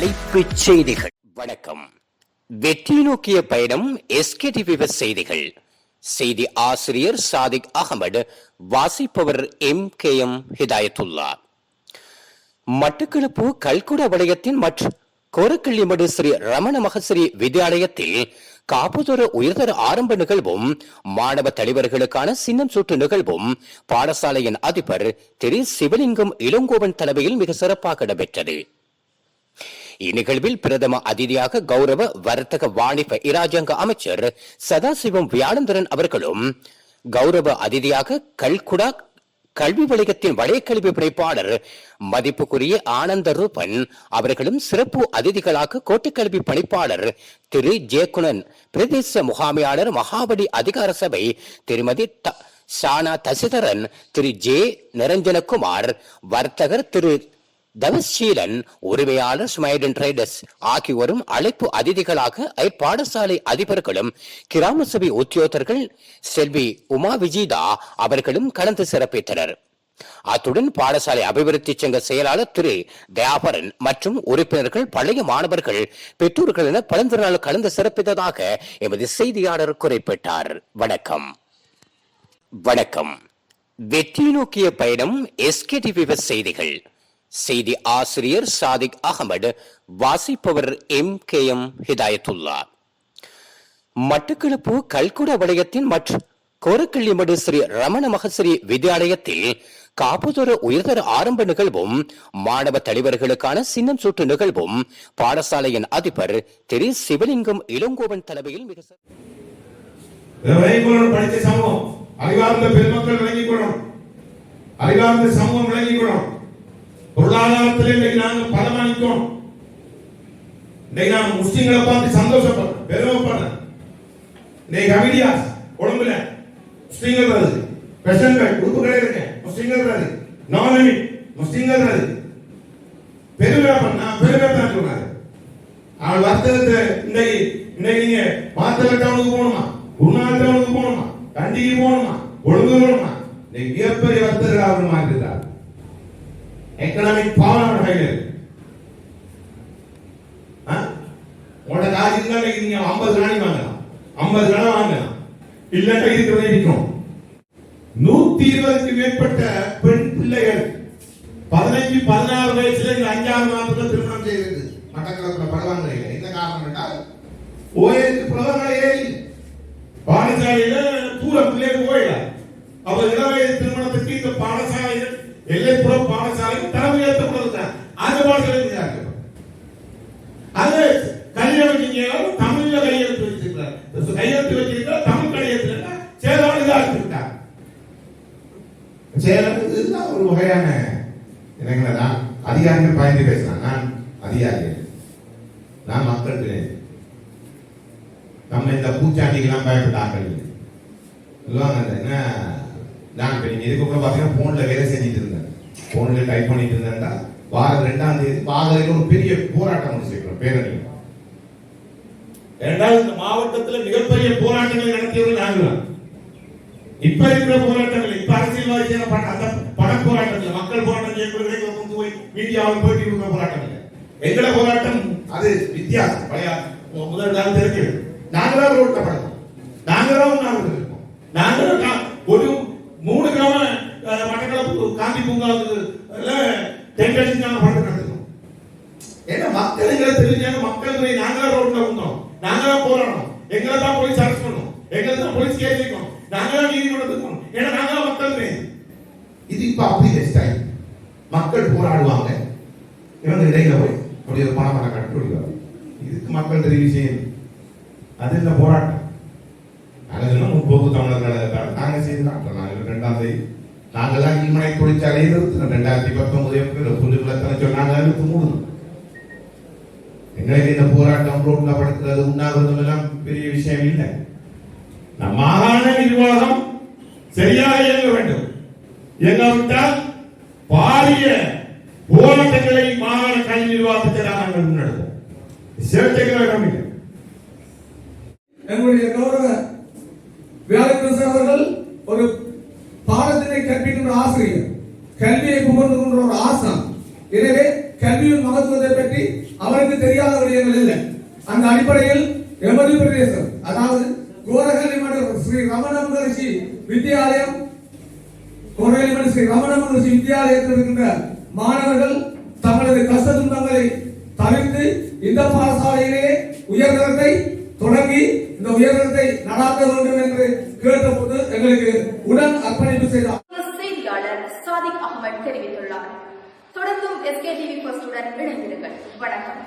தலைப்புச் செய்திகள். வணக்கம். வெற்றி நோக்கிய பயணம் எஸ்கேடிவி செய்திகள். செய்தி ஆசிரியர் சாதிக் அகமது வாசிப்பவர் M K M Hidayathullah Mattakkalappu Kalkudah வலயத்தின் மற்றும் கோரக்கள்ளிமடு ஸ்ரீ ரமண மகஸ்ரீ வித்யாலயத்தில் காப்புதொரு உயர்தர ஆரம்ப நிகழ்வும் மாணவ தலைவர்களுக்கான சின்னம் சூட்டு நிகழ்வும் பாடசாலையின் அதிபர் திரு சிவலிங்கம் இளங்கோவன் தலைமையில் மிக சிறப்பாக இடம்பெற்றது. இந்நிகழ்வில் பிரதம அதிதியாக கௌரவ வர்த்தக வாணிப இராஜாங்க அமைச்சர் சதாசிவம் வியானந்தரன் அவர்களும் கௌரவ அதிதியாக கல்குடா கல்வி வணிகத்தின் வலைக்கல்வி பணிப்பாளர் மதிப்புக்குரிய ஆனந்த ரூபன் அவர்களும் சிறப்பு அதிதிகளாக கோட்டுக்கல்வி பணிப்பாளர் திரு ஜேகுணன் பிரதேச முகாமையாளர் மகாபலி அதிகார சபை திருமதி த- ஷானா தசிதரன் திரு ஜே நிரஞ்சனகுமார் வர்த்தகர் திரு தவசீலன் உரிமையாளர் ஸ்மைடன் ட்ரேடர்ஸ் ஆகியோரும் அழைப்பு அதிதிகளாக பாடசாலை அதிபர்களும் கிராம சபை உத்தியோகர்கள் செல்வி உமா விஜிதா அவர்களும் கலந்து சிறப்பித்தனர். அத்துடன் பாடசாலை அபிவிருத்தி சங்க செயலாளர் திரு தயாபரன் மற்றும் உறுப்பினர்கள் பழைய மாணவர்கள் பெற்றோர்கள் என பலந்தினால் கலந்து சிறப்பித்ததாக எமது செய்தியாளர் குறிப்பிட்டார். வணக்கம். வணக்கம். வெற்றி நோக்கிய பயணம் எஸ்கேடிவி செய்திகள். செய்தி ஆசிரியர் சாதிக் அகமது வாசிப்பவர் M K M Hidayathullah. Mattakkalappu Kalkudah வலயத்தின் மற்றும் கோரக்கள்ளிமடு ஸ்ரீ ரமண மகஸ்ரீ வித்யாலயத்தில் காப்புதொரு உயர்தர ஆரம்ப நிகழ்வும் மாணவ தலைவர்களுக்கான சின்னம் சூட்டு நிகழ்வும் பாடசாலையின் அதிபர் திரு சிவலிங்கம் இளங்கோவன் தலைமையில் மிக படித்த சமூகம் அறிவார்ந்த பெருமக்கள் விளங்கிக்கொள்ளணும் அறிவார்ந்த சமூகம் விளங்கிக்கொள்ளணும் பொருளாதாரத்தில் இன்னைக்கு நாங்க பலமானிக்கோம் இன்னைக்கு நாங்க முஸ்லீம்களை பார்த்து சந்தோஷப்படுறோம் பெருமைப்படுறோம். இன்னைக்கு அமைதியா உடம்புல முஸ்லீம்கள் வருது. பெஷன்கள் உறுப்புகளே இருக்கு முஸ்லீம்கள் வருது. நானமி முஸ்லீம்கள் வருது. பெருமை பண்ணா பெருமை தான் சொன்னாரு. அவள் வர்த்தகத்தை இன்னைக்கு இன்னைக்கு நீங்க மாத்தல டவுனுக்கு போகணுமா? குருநாள் டவுனுக்கு போகணுமா? கண்டிக்கு போகணுமா? ஒழுங்கு போகணுமா? இன்னைக்கு மிகப்பெரிய வர்த்தகர்கள் அவர் மாற்றிட்டார் எக்கனாமிக் பவர் அவர் கையில் இருக்கு. உங்களோட காசு இருந்தா நீங்க ஐம்பது ராணி வாங்கலாம். ஐம்பது ராணி வாங்கலாம். இல்லாட்டா இருக்கிறதே இருக்கும் நூத்தி இருபதுக்கு மேற்பட்ட பெண் பிள்ளைகள் பதினஞ்சு பதினாறு வயசுல இந்த அஞ்சாறு மாதத்துல திருமணம் செய்தது. மட்டக்களப்புல பரவாங்கலையில் என்ன காரணம் என்றால் ஓஏக்கு பிரதமரையே பாடசாலையில தூர பிள்ளைகள் போயில அவர் இளவயது திருமணத்துக்கு இந்த பாடசாலை எல்லைப்புற பாடசாலை தலைமை ஏற்றப்படுறது அந்த பாடசாலை இருந்தார்கள் அது கல்யாணம் நீங்க தமிழ்ல கையெழுத்து வச்சிருக்கிறார் கையெழுத்து வச்சிருக்கிறார் தமிழ் கையெழுத்து சேலம் இதாக இருக்கார் சேலம் இதுதான் ஒரு வகையான எனக்கு நான் அதிகாரிகள் பயந்து பேசுறேன் நான் அதிகாரி நான் மக்கள் நம்ம இந்த பூச்சாண்டிக்கெல்லாம் பயப்பட்ட ஆட்கள் இல்லை. சொல்லுவாங்க என்ன? நான் இப்போ நீங்கள் இதுக்கு கூட பாத்தீங்கன்னா போன்ல வேலை செஞ்சுட்டு இருந்தேன். போன்ல டைப் பண்ணிட்டு இருந்தேன்னா வாரம் ரெண்டாம் தேதி பாதையில ஒரு பெரிய போராட்டம் முடிச்சிருக்கிறோம் பேரணி இரண்டாவது இந்த மாவட்டத்தில் மிகப்பெரிய போராட்டங்கள் நடத்தியவர்கள் நாங்கள் இப்ப இருக்கிற போராட்டங்கள் இப்ப அரசியல்வாதி அந்த பண போராட்டங்கள் மக்கள் போராட்டம் செய்யப்படுகிறதை கொண்டு போய் மீடியாவில் போயிட்டு இருக்கிற போராட்டங்கள். எங்கட போராட்டம்? அது வித்தியாசம். பழைய முதல் காலம் தெரிஞ்சு நாங்களாம் ரோட்ல படுத்தோம் நாங்களும் நாங்கள் இருக்கோம் நாங்களும் ஒரு மூணு காந்தி பூங்காவுக்கு டென்ட் அடிச்சு நாங்கள் படுத்து நடத்துக்கோம் ஏன்னா மக்கள் எங்களை தெரிஞ்சாங்க மக்கள் போய் நாங்களா ரோட்ல வந்தோம். நாங்களா போராடணும். எங்களை தான் போலீஸ் அரெஸ்ட் பண்ணும். எங்களை தான் போலீஸ் கேஸ் வைக்கணும் நாங்களா நீதிமன்றத்துக்கு போகணும். ஏன்னா நாங்களா மக்கள் தெரியும். இது இப்ப அப்படி ஸ்டைல் மக்கள் போராடுவாங்க. இவங்க இடையில போய் அப்படி ஒரு பணம் பணம் கட்டுப்படுவாங்க இதுக்கு மக்கள் தெரிவு செய்யணும் அது இந்த போராட்டம்? அதெல்லாம் முற்போக்கு தமிழர்கள் நாங்கள் செய்து காட்டுறோம் நாங்கள் ரெண்டாம் தேதி நாங்கெல்லாம் இமனை தொழிற்சாலையை நிறுத்தினோம் ரெண்டாயிரத்தி பத்தொன்பது ஏப்ரல் புதுக்குளத்தனை சொன்னாங்க நிறுத்து மூடணும் எங்களுக்கு இந்த போராட்டம் ரோட்ல படுக்கிறது உண்ணாவிரதம் எல்லாம் பெரிய விஷயம் இல்லை நம் மாகாண நிர்வாகம் சரியாக இயங்க வேண்டும் இயங்காவிட்டால் பாரிய போராட்டங்களை மாகாண கல்வி நிர்வாகத்தை நாங்கள் முன்னெடுப்போம் சேர்த்துக்கிற இடம் இல்லை எங்களுடைய கௌரவ வியாழக்கிருஷ்ணன் அவர்கள் ஒரு பாடத்தினை கற்பிக்கின்ற ஆசிரியர். கல்வியை புகழ்ந்துகின்ற ஒரு ஆசான் எனவே கல்வியின் மகத்துவத்தை பற்றி அவருக்கு தெரியாத விடயங்கள் இல்லை. அந்த அடிப்படையில் எமது பிரதேசம் அதாவது கோரகலி மண்டலம் ஸ்ரீ ரமண மகரிஷி வித்யாலயம் கோரகலி மண்டலம் ஸ்ரீ ரமண மகரிஷி வித்யாலயத்தில் இருக்கின்ற மாணவர்கள் தங்களது கஷ்ட துன்பங்களை தவிர்த்து இந்த பாடசாலையிலே உயர்தரத்தை தொடங்கி இந்த உயர்தரத்தை நடாத்த வேண்டும் என்று கேட்டபோது எங்களுக்கு உடன் அர்ப்பணிப்பு செய்தார். தெரிவித்துள்ளார் தொடர்ந்தும் எஸ்கே டிவி ஃபர்ஸ்டுடன் இணைந்திருங்கள். வணக்கம்.